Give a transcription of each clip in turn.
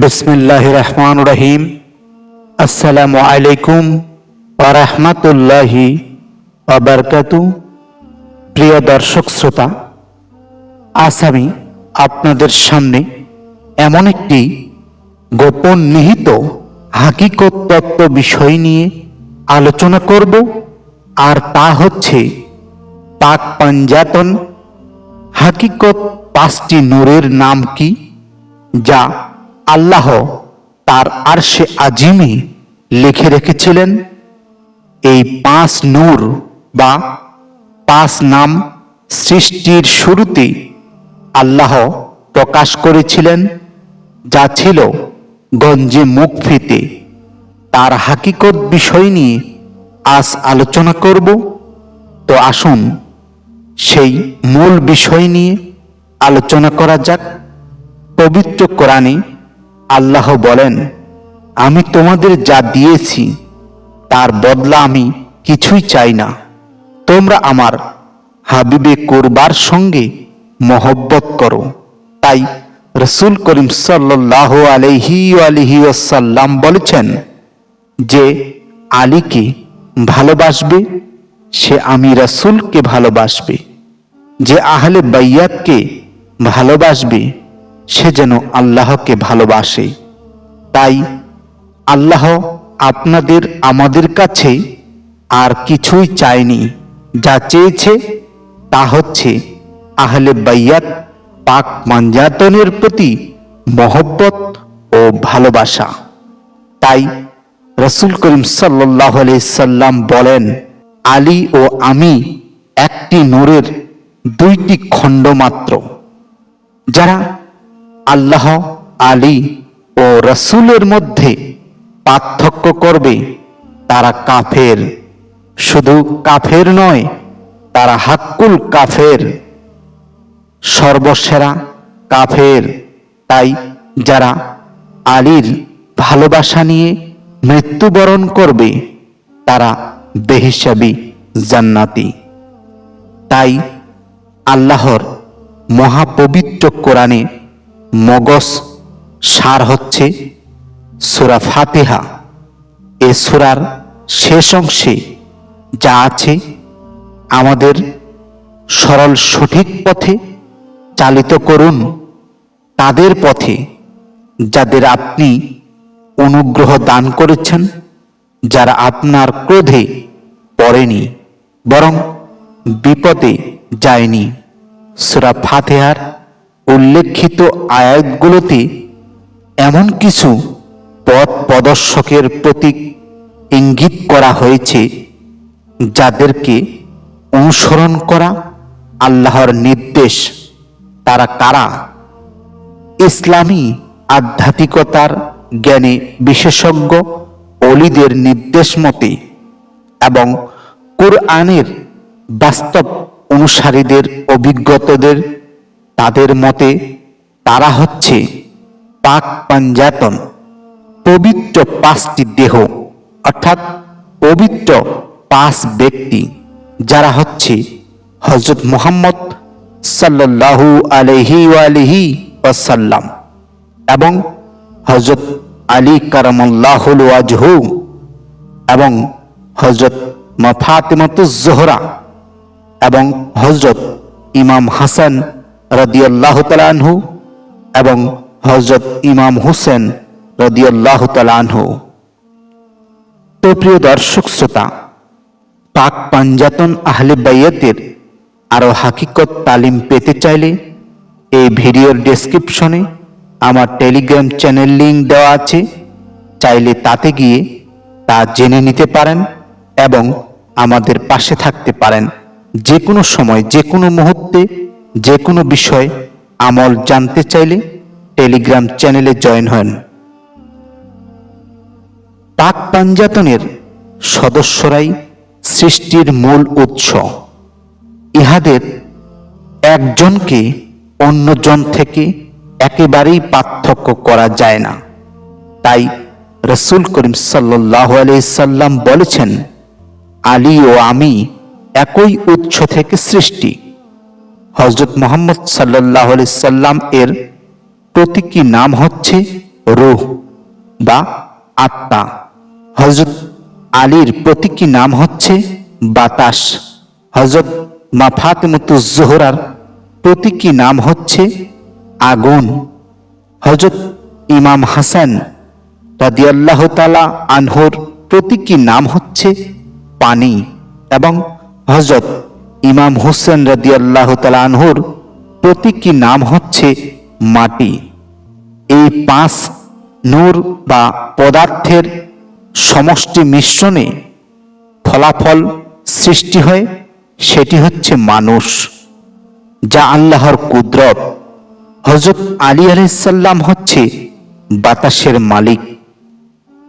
বিসমিল্লাহ রহমান রহিম আসসালামু আলাইকুম রহমতুল্লাহি আবরকাতু প্রিয় দর্শক শ্রোতা, আজ আমি আপনাদের সামনে এমন একটি গোপন নিহিত হাকিকত তত্ত্ব বিষয় নিয়ে আলোচনা করব, আর তা হচ্ছে পাক পাঞ্জাতন হাকিকত পাঁচটি নূরের নাম কি, যা আল্লাহ তার আরশে আজিমে লিখে রেখেছিলেন, এই পাঁচ নূর বা পাঁচ নাম সৃষ্টির শুরুতে আল্লাহ প্রকাশ করেছিলেন, যা ছিল গঞ্জে মুখফিতে তার হাকিকত বিষয় নিয়ে আজ আলোচনা করব। তো আসুন সেই মূল বিষয় নিয়ে আলোচনা করা যাক। পবিত্র কোরআনে আল্লাহ বলেন, আমি তোমাদের যা দিয়েছি, তার বদলা আমি কিছুই চাই না। তোমরা আমার হাবিবে কোরবার সঙ্গে মহব্বত করো। তাই রসুল করিম সাল্লাহ আলহি আলহি ওসাল্লাম বলেছেন যে, আলীকে ভালোবাসবে, সে আমি রসুলকে ভালোবাসবে। যে আহলে বাইয়াতকে ভালোবাসবে সে যেন আল্লাহকে ভালোবাসে। তাই আল্লাহ আপনাদের আমাদের কাছে আর কিছুই চায়নি। যা চেয়েছে তা হচ্ছে আহলে বাইয়াত পাক মাঞ্জাতনের প্রতি মহব্বত ও ভালোবাসা। তাই রসুল করিম সাল্লাহ সাল্লাম বলেন, আলী ও আমি একটি নূরের দুইটি খণ্ড মাত্র। যারা আল্লাহ, আলী ও রসুলের মধ্যে পার্থক্য করবে। তারা কাফের। শুধু কাফের নয়, তারা হাক্কুল কাফের। সর্বসেরা কাফের। তাই যারা আলীর ভালোবাসা নিয়ে মৃত্যুবরণ করবে, তারা বেহিসাবি জান্নাতি। তাই আল্লাহর মহাপবিত্র কোরআনে মগজ সার হচ্ছে সুরা ফাতেহা। এ সুরার শেষ অংশে যা আছে আমাদের সরল সঠিক পথে চালিত করুন। তাদের পথে যাদের আপনি অনুগ্রহ দান করেছেন, যারা আপনার ক্রোধে পড়েনি, বরং বিপদে যায়নি। সুরা ফাতেহার উল্লেখিত আয়াতগুলোতে এমন কিছু পথ প্রদর্শকের প্রতীক ইঙ্গিত করা হয়েছে, যাদেরকে অনুসরণ করা আল্লাহর নির্দেশ। তারা কারা? ইসলামী আধ্যাত্মিকতার জ্ঞানে বিশেষজ্ঞ অলিদের নির্দেশ মতে এবং কোরআনের বাস্তব অনুসারীদের অভিজ্ঞতাদের তাদের মতে তারা হচ্ছে পাক পাঞ্জাতন, পবিত্র পাঁচটি দেহ, অর্থাৎ পবিত্র পাঁচ ব্যক্তি, যারা হচ্ছে হজরত মোহাম্মদ সাল্লাহু আলহি আলহি ওয়াসাল্লাম এবং হজরত আলী কারামুল্লাহুল ওয়াজহু এবং হজরত মফাতিমতুজোহরা এবং হজরত ইমাম হাসান রদিয়াল্লাহ তালানহু এবং হজরত ইমাম হুসেন রদিয়াল্লাহ তালানহু তো প্রিয় দর্শক শ্রোতা, পাক পাঞ্জাতন আহলে বাইয়াতের আরও হাকিকত তালিম পেতে চাইলে এই ভিডিওর ডেসক্রিপশনে আমার টেলিগ্রাম চ্যানেল লিঙ্ক দেওয়া আছে। চাইলে তাতে গিয়ে তা জেনে নিতে পারেন এবং আমাদের পাশে থাকতে পারেন। যে কোনো সময় যে কোনো মুহূর্তে যে কোনো বিষয় আমল জানতে চাইলে টেলিগ্রাম চ্যানেলে জয়েন হন। পাক পাঞ্জাতনের সদস্যরাই সৃষ্টির মূল উৎস। ইহাদের একজনকে অন্যজন থেকে একেবারেই পার্থক্য করা যায় না। তাই রসুল করিম সাল্লাহ সাল্লাম বলেছেন, আলী ও আমি একই উৎস থেকে সৃষ্টি। হজরত মোহাম্মদ সাল্লাহ সাল্লাম এর প্রতীকী নাম হচ্ছে রুহ বা আত্মা। হজরত আলীর প্রতীকী নাম হচ্ছে বাতাস। হজরত মা ফাতেমতুজ্জোহরার প্রতীকী নাম হচ্ছে আগুন। হজরত ইমাম হাসান রাদিয়াল্লাহ তালা আনহুর প্রতীকী নাম হচ্ছে পানি এবং হজরত ইমাম হুসেন রাদিয়াল্লাহ তালা আনহুর প্রতীকী নাম হচ্ছে মাটি। এই পাঁচ নূর বা পদার্থের সমষ্টি মিশ্রণে ফলাফল সৃষ্টি হয়, সেটি হচ্ছে মানুষ, যা আল্লাহর কুদরত। হজরত আলী আলাইসাল্লাম হচ্ছে বাতাসের মালিক।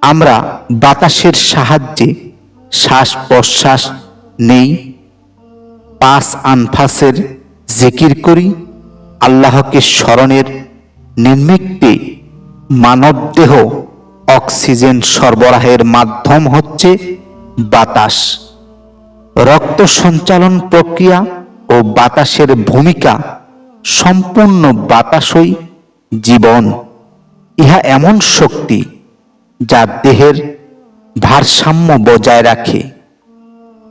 আমরা বাতাসের সাহায্যে শ্বাস প্রশ্বাস নেই পাঁচ আনফাসের জিকির করি, আল্লাহকে স্মরণের নির্মিক্তে মানবদেহ অক্সিজেন সরবরাহের মাধ্যম হচ্ছে বাতাস। রক্ত সঞ্চালন প্রক্রিয়া ও বাতাসের ভূমিকা সম্পূর্ণ বাতাসই জীবন। ইহা এমন শক্তি যা দেহের ভারসাম্য বজায় রাখে।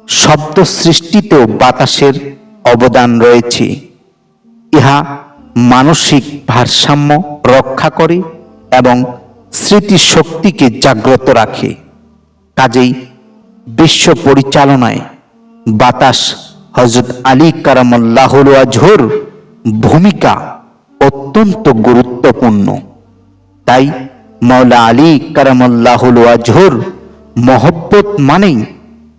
শব্দ সৃষ্টিতেও বাতাসের অবদান রয়েছে। ইহা মানসিক ভারসাম্য রক্ষা করে এবং স্মৃতিশক্তিকে জাগ্রত রাখে। কাজেই বিশ্ব পরিচালনায় বাতাস হজরত আলী কারামুল্লাহুল আজহর ভূমিকা অত্যন্ত গুরুত্বপূর্ণ। তাই মৌলা আলী কারামুল্লাহুল আজহর মহব্বত মানেই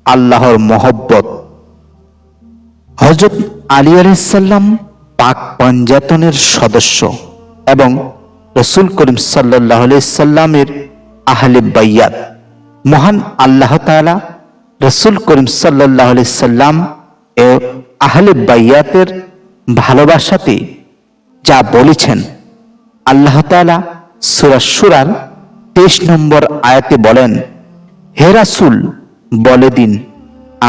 আল্লাহর মহব্বত। হজরত আলী আলাইসাল্লাম পাক পঞ্জাতনের সদস্য এবং রসুল করিম সাল্লাহ সাল্লামের আহলে বাইয়াত। মহান আল্লাহ তাআলা রসুল করিম সাল্লাহ সাল্লাম ও আহলে বাইয়াতের ভালোবাসাতে যা বলেছেন, আল্লাহ তাআলা সুরা সুরার তেইশ নম্বর আয়াতে বলেন, হে রাসূল বলে দিন,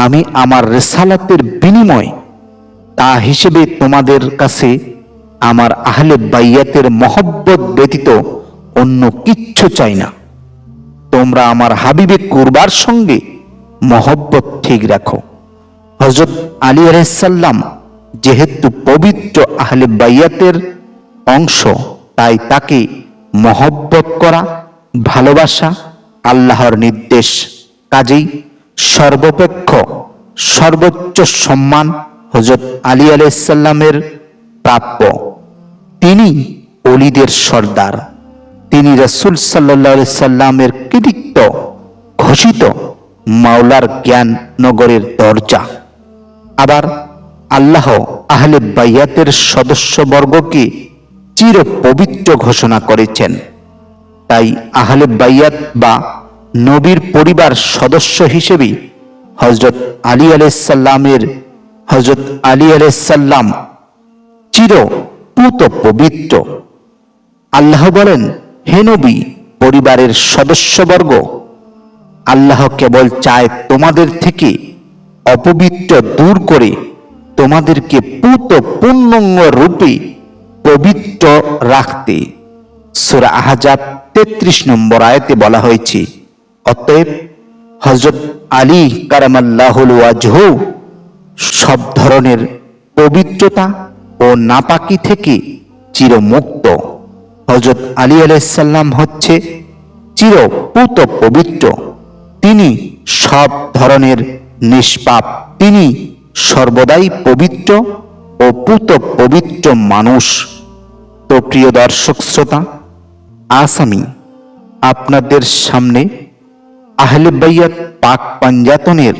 আমি আমার রেসালাতের বিনিময় তা হিসেবে তোমাদের কাছে আমার আহলে বাইয়াতের মহব্বত ব্যতীত অন্য কিচ্ছু চাই না। তোমরা আমার হাবিবে কুরবার সঙ্গে মহব্বত ঠিক রাখো। হজরত আলী আলাইসাল্লাম যেহেতু পবিত্র আহলে বাইয়াতের অংশ, তাই তাকে মহব্বত করা, ভালোবাসা আল্লাহর নির্দেশ কাজেই সর্বপেক্ষ, সর্বোচ্চ সম্মান হজরত আলী আলাইসাল্লামের প্রাপ্য। তিনি অলিদের সর্দার। তিনি রসুল সাল্লা সাল্লামের কৃতিত্ব ঘোষিত মাওলার জ্ঞান নগরের দরজা। আবার আল্লাহ আহলে বাইয়াতের সদস্যবর্গকে চির পবিত্র ঘোষণা করেছেন। তাই আহলে বাইয়াত বা নবীর পরিবার সদস্য হিসেবে হজরত আলী আলাইসাল্লামের হজরত আলী আলাইসাল্লাম চির পুত পবিত্র আল্লাহ বলেন, হে নবী, পরিবারের সদস্যবর্গ, আল্লাহ কেবল চায় তোমাদের থেকে অপবিত্র দূর করে তোমাদেরকে পুত পূর্ণঙ্গ রূপে পবিত্র রাখতে। সুরা আহাজাব তেত্রিশ নম্বর আয়তে বলা হয়েছে অতএব হজরত আলী কারামাল্লাহুল ওয়াজহ সব ধরনের পবিত্রতা ও নাপাকি থেকে চিরমুক্ত। হজরত আলী আলাইসাল্লাম হচ্ছে চিরপুত পবিত্র। তিনি সব ধরনের নিষ্পাপ, তিনি সর্বদাই পবিত্র ও পুত পবিত্র মানুষ। তো প্রিয় দর্শক শ্রোতা, আজ আমি আপনাদের সামনে আহলে পাক পাঞ্জাতনের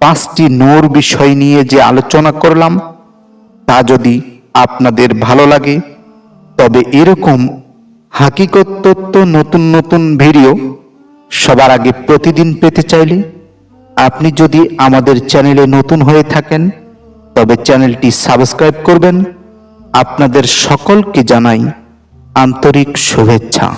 পাঁচটি নোর বিষয় নিয়ে যে আলোচনা করলাম, তা যদি আপনাদের ভালো লাগে, তবে এরকম হাকিকত তত্ত্ব নতুন নতুন ভিডিও সবার আগে প্রতিদিন পেতে চাইলে আপনি যদি আমাদের চ্যানেলে নতুন হয়ে থাকেন, তবে চ্যানেলটি সাবস্ক্রাইব করবেন। আপনাদের সকলকে জানাই আন্তরিক শুভেচ্ছা।